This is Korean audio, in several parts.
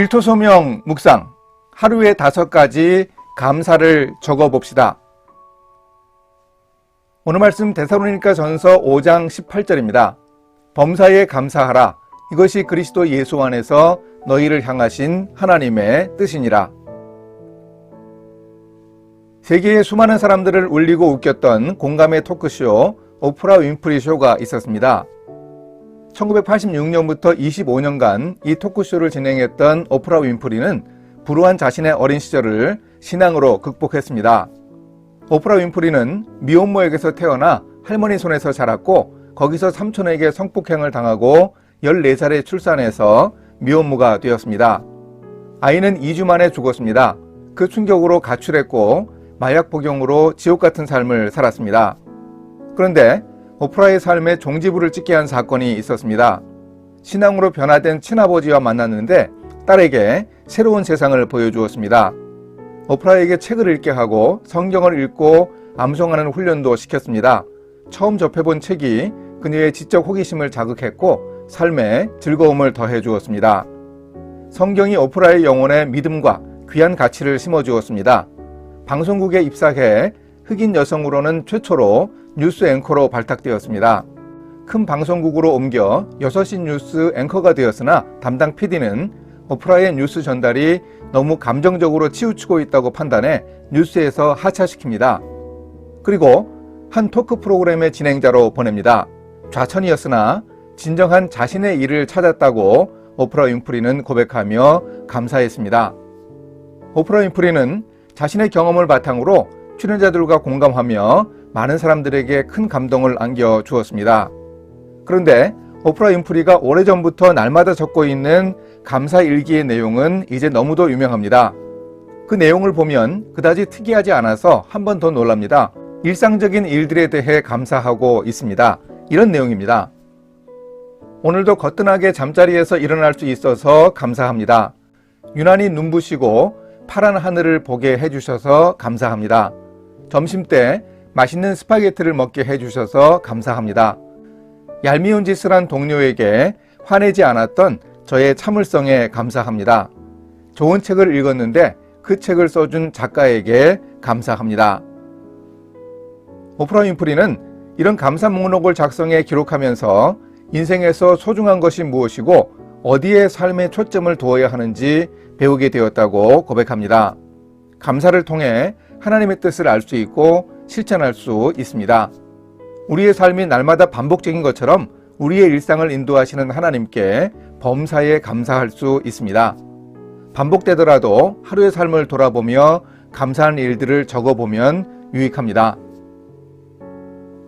일토소명 묵상 하루에 다섯 가지 감사를 적어 봅시다. 오늘 말씀 데살로니가 전서 5장 18절입니다. 범사에 감사하라. 이것이 그리스도 예수 안에서 너희를 향하신 하나님의 뜻이니라. 세계의 수많은 사람들을 울리고 웃겼던 공감의 토크쇼 오프라 윈프리 쇼가 있었습니다. 1986년부터 25년간 이 토크쇼를 진행했던 오프라 윈프리는 불우한 자신의 어린 시절을 신앙으로 극복했습니다. 오프라 윈프리는 미혼모에게서 태어나 할머니 손에서 자랐고 거기서 삼촌에게 성폭행을 당하고 14살에 출산해서 미혼모가 되었습니다. 아이는 2주 만에 죽었습니다. 그 충격으로 가출했고 마약 복용으로 지옥 같은 삶을 살았습니다. 그런데 오프라의 삶에 종지부를 찍게 한 사건이 있었습니다. 신앙으로 변화된 친아버지와 만났는데 딸에게 새로운 세상을 보여주었습니다. 오프라에게 책을 읽게 하고 성경을 읽고 암송하는 훈련도 시켰습니다. 처음 접해본 책이 그녀의 지적 호기심을 자극했고 삶에 즐거움을 더해 주었습니다. 성경이 오프라의 영혼에 믿음과 귀한 가치를 심어 주었습니다. 방송국에 입사해 흑인 여성으로는 최초로 뉴스 앵커로 발탁되었습니다. 큰 방송국으로 옮겨 6시 뉴스 앵커가 되었으나 담당 PD는 오프라의 뉴스 전달이 너무 감정적으로 치우치고 있다고 판단해 뉴스에서 하차시킵니다. 그리고 한 토크 프로그램의 진행자로 보냅니다. 좌천이었으나 진정한 자신의 일을 찾았다고 오프라 윈프리는 고백하며 감사했습니다. 오프라 윈프리는 자신의 경험을 바탕으로 출연자들과 공감하며 많은 사람들에게 큰 감동을 안겨 주었습니다. 그런데 오프라 윈프리가 오래전부터 날마다 적고 있는 감사 일기의 내용은 이제 너무도 유명합니다. 그 내용을 보면 그다지 특이하지 않아서 한 번 더 놀랍니다. 일상적인 일들에 대해 감사하고 있습니다. 이런 내용입니다. 오늘도 거뜬하게 잠자리에서 일어날 수 있어서 감사합니다. 유난히 눈부시고 파란 하늘을 보게 해주셔서 감사합니다. 점심 때 맛있는 스파게티를 먹게 해주셔서 감사합니다. 얄미운 짓을 한 동료에게 화내지 않았던 저의 참을성에 감사합니다. 좋은 책을 읽었는데 그 책을 써준 작가에게 감사합니다. 오프라 윈프리는 이런 감사 목록을 작성해 기록하면서 인생에서 소중한 것이 무엇이고 어디에 삶의 초점을 두어야 하는지 배우게 되었다고 고백합니다. 감사를 통해 하나님의 뜻을 알 수 있고 실천할 수 있습니다. 우리의 삶이 날마다 반복적인 것처럼 우리의 일상을 인도하시는 하나님께 범사에 감사할 수 있습니다. 반복되더라도 하루의 삶을 돌아보며 감사한 일들을 적어보면 유익합니다.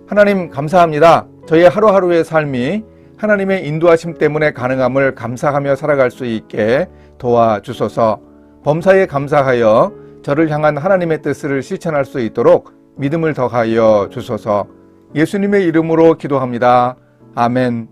하나님 감사합니다. 저의 하루하루의 삶이 하나님의 인도하심 때문에 가능함을 감사하며 살아갈 수 있게 도와주소서. 범사에 감사하여 저를 향한 하나님의 뜻을 실천할 수 있도록 믿음을 더하여 주소서. 예수님의 이름으로 기도합니다. 아멘.